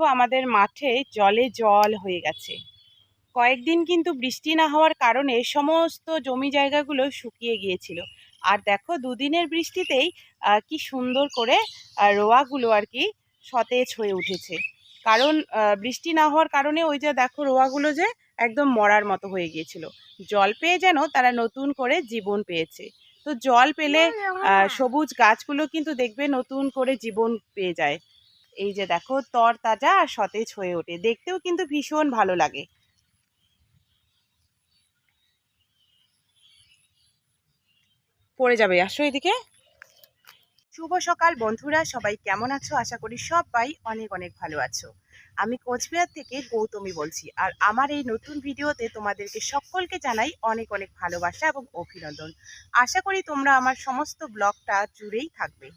দেখো আমাদের মাঠে জলে জল হয়ে গেছে। কয়েকদিন কিন্তু বৃষ্টি না হওয়ার কারণে সমস্ত জমি জায়গাগুলো শুকিয়ে গিয়েছিল। আর দেখো দুদিনের বৃষ্টিতেই কি সুন্দর করে রোয়াগুলো আর কি সতেজ হয়ে উঠেছে। কারণ বৃষ্টি না হওয়ার কারণে ওই যে দেখো রোয়াগুলো যে একদম মরার মতো হয়ে গিয়েছিল। জল পেয়ে যেন তারা নতুন করে জীবন পেয়েছে। তো জল পেলে সবুজ গাছগুলো কিন্তু দেখবে নতুন করে জীবন পেয়ে যায়। এই যে দেখো তর তাজা আর সতেজ হয়ে ওঠে। দেখতেও কিন্তু ভীষণ ভালো লাগে। পড়ে যাবে, আসো এদিকে। শুভ সকাল বন্ধুরা, সবাই কেমন আছো? আশা করি সবাই অনেক অনেক ভালো আছো। আমি কোচবিহার থেকে গৌতমী বলছি আর আমার এই নতুন ভিডিওতে তোমাদেরকে সকলকে জানাই অনেক অনেক ভালোবাসা এবং অভিনন্দন। আশা করি তোমরা আমার সমস্ত ব্লগটা জুড়েই থাকবে।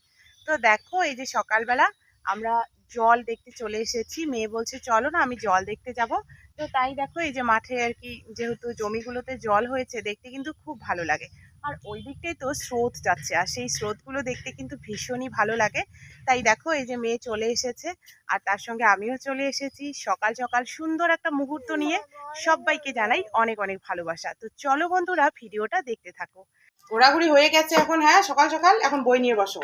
তো দেখো এই যে সকালবেলা আমরা জল দেখতে চলে এসেছি। মেয়ে বলছে, চলো না, আমি জল দেখতে যাব। তো তাই দেখো, এই যে মাঠে আর কি, যেহেতু জমিগুলোতে জল হয়েছে, দেখতে কিন্তু খুব ভালো লাগে। আর ওই দিকটাই তো স্রোত যাচ্ছে, আর সেই স্রোতগুলো দেখতে কিন্তু ভীষণই ভালো লাগে। তাই দেখো, এই যে মেয়ে চলে এসেছে, আর তার সঙ্গে আমিও চলে এসেছি। সকাল সকাল সুন্দর একটা মুহূর্ত নিয়ে সবাইকে জানাই অনেক অনেক ভালোবাসা। তো চলো বন্ধুরা, ভিডিওটা দেখতে থাকো। ঘোরাঘুরি হয়ে গেছে এখন হ্যাঁ সকাল সকাল। এখন বই নিয়ে বসো।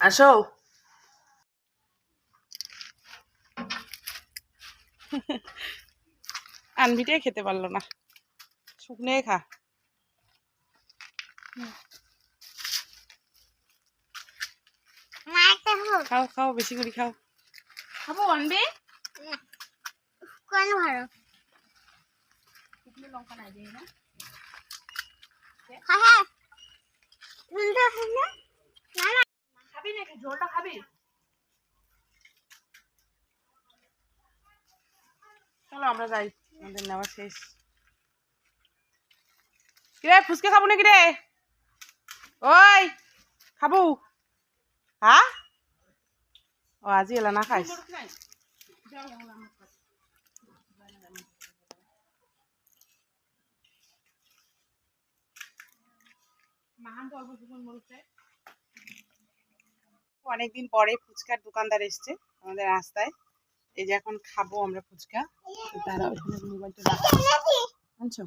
আসো। আনবিটাই খেতে পারল না। শুকনো খা। খাও খাও বেশি করে খাও। খাব আনবে? কেন ভালো? লঙ্কা না। হ্যাঁ হ্যাঁ। খাবি নাকি? ঝোলটা খাবি? চলো আমরা যাই। আমাদের নেওয়া শেষ। কিরে, ফুচকা খাব নাকি রে? ওই, খাব। হ্যাঁ ও, আজি এলা না খাইস অনেকদিন পরে ফুচকার দোকানদার এসছে আমাদের রাস্তায়। এই যে এখন খাব আমরা ফুচকা। তারা ওখানে মোবাইলটা আনছো?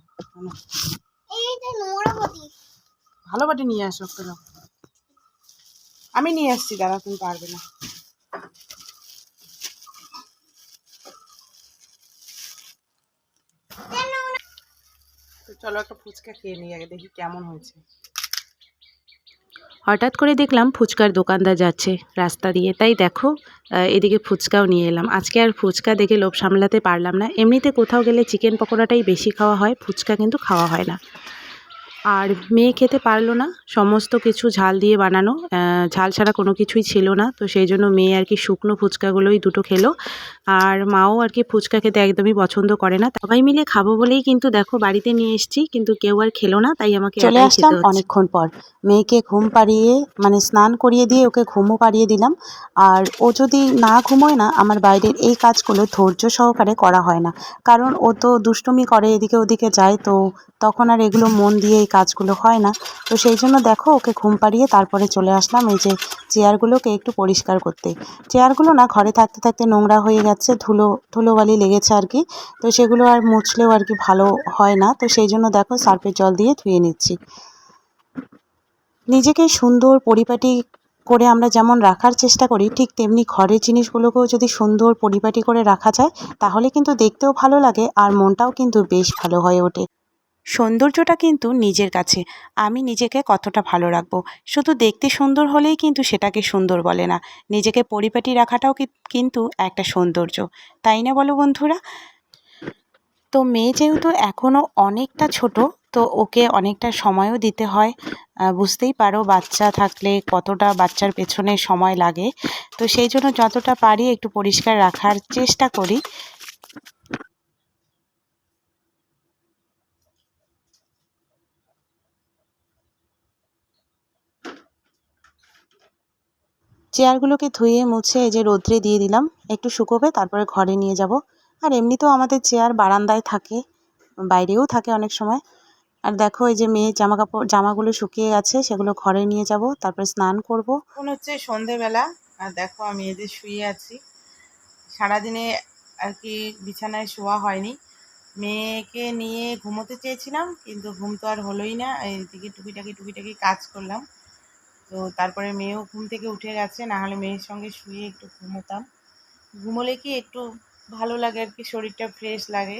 ভালো বাটি নিয়ে আসো চলো আমি নিয়ে আসছি দাদা তুমি পারবে না। তো চলো একটা ফুচকা খেয়ে নিই, আগে দেখি কেমন হয়েছে। হঠাৎ করে দেখলাম ফুচকার দোকানদার যাচ্ছে রাস্তা দিয়ে। তাই দেখো এদিকে ফুচকাও নিয়ে এলাম। আজকে আর ফুচকা দেখে লোভ সামলাতে পারলাম না। এমনিতে কোথাও গেলে চিকেন পকোড়াটাই বেশি খাওয়া হয়, ফুচকা কিন্তু খাওয়া হয় না। আর মেয়ে খেতে পারল না সমস্ত কিছু ঝাল দিয়ে বানানো ঝাল ছাড়া কোনো কিছুই ছিল না তো সেই জন্য মেয়ে আর কি শুকনো ফুচকাগুলোই দুটো খেলো। আর মাও আর কি ফুচকা খেতে একদমই পছন্দ করে না। সবাই মিলে খাব বলেই কিন্তু দেখো বাড়িতে নিয়ে এসেছি কিন্তু কেউ আর খেলো না তাই আমাকে চলে আসলাম অনেকক্ষণ পর। মেয়েকে ঘুম পাড়িয়ে মানে স্নান করিয়ে দিয়ে ওকে ঘুমও পাড়িয়ে দিলাম। আর ও যদি না ঘুমোয় না আমার বাইরের এই কাজগুলো ধৈর্য সহকারে করা হয় না। কারণ ও তো দুষ্টুমি করে এদিকে ওদিকে যায় তো তখন আর এগুলো মন দিয়ে কাজগুলো হয় না। তো সেই জন্য দেখো, ওকে ঘুম পাড়িয়ে তারপরে চলে আসলাম এই যে চেয়ারগুলোকে একটু পরিষ্কার করতে। চেয়ারগুলো না ঘরে থাকতে থাকতে নোংরা হয়ে যাচ্ছে ধুলো, ধুলোবালি লেগেছে আর কি। তো সেগুলো আর মুছলেও আর কি ভালো হয় না। তো সেই জন্য দেখো সার্ফের জল দিয়ে ধুয়ে নিচ্ছি। নিজেকে সুন্দর পরিপাটি করে আমরা যেমন রাখার চেষ্টা করি, ঠিক তেমনি ঘরের জিনিসগুলোকেও যদি সুন্দর পরিপাটি করে রাখা যায়, তাহলে কিন্তু দেখতেও ভালো লাগে আর মনটাও কিন্তু বেশ ভালো হয়ে ওঠে। সৌন্দর্যটা কিন্তু নিজের কাছে। আমি নিজেকে কতটা ভালো রাখব? শুধু দেখতে সুন্দর হলেই কিন্তু সেটাকে সুন্দর বলে না। নিজেকে পরিপাটি রাখাটাও কিন্তু একটা সৌন্দর্য। তাই না বলো বন্ধুরা? তো মেয়ে যেহেতু এখনও অনেকটা ছোট, তো ওকে অনেকটা সময়ও দিতে হয়। বুঝতেই পারো বাচ্চা থাকলে কতটা বাচ্চার পেছনে সময় লাগে। তো সেই জন্য যতটা পারি একটু পরিষ্কার রাখার চেষ্টা করি। চেয়ারগুলোকে ধুয়ে, মুছে এই যে রোদ্রে দিয়ে দিলাম। একটু শুকোবে, তারপরে ঘরে নিয়ে যাব। আর এমনিতেও আমাদের চেয়ার বারান্দায় থাকে, বাইরেও থাকে অনেক সময়। আর দেখো এই যে মেয়ে জামা কাপড় জামাগুলো শুকিয়ে গেছে সেগুলো ঘরে নিয়ে যাব, তারপরে স্নান করব। এখন হচ্ছে সন্ধেবেলা, আর দেখো আমি এদের শুয়ে আছি। সারাদিনে আর কি বিছানায় শোয়া হয়নি। মেয়েকে নিয়ে ঘুমোতে চেয়েছিলাম, কিন্তু ঘুম তো আর হলোই না এইদিকে টুকিটাকি টুকিটাকি কাজ করলাম। তো তারপরে মেয়েও ঘুম থেকে উঠে গেছে না হলে মেয়ের সঙ্গে শুয়ে একটু ঘুমোতাম। ঘুমোলে কি একটু ভালো লাগে আর কি, শরীরটা ফ্রেশ লাগে।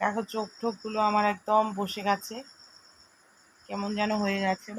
দেখো চোখ ঠোকগুলো আমার একদম বসে গেছে। কেমন যেন হয়ে গেছে।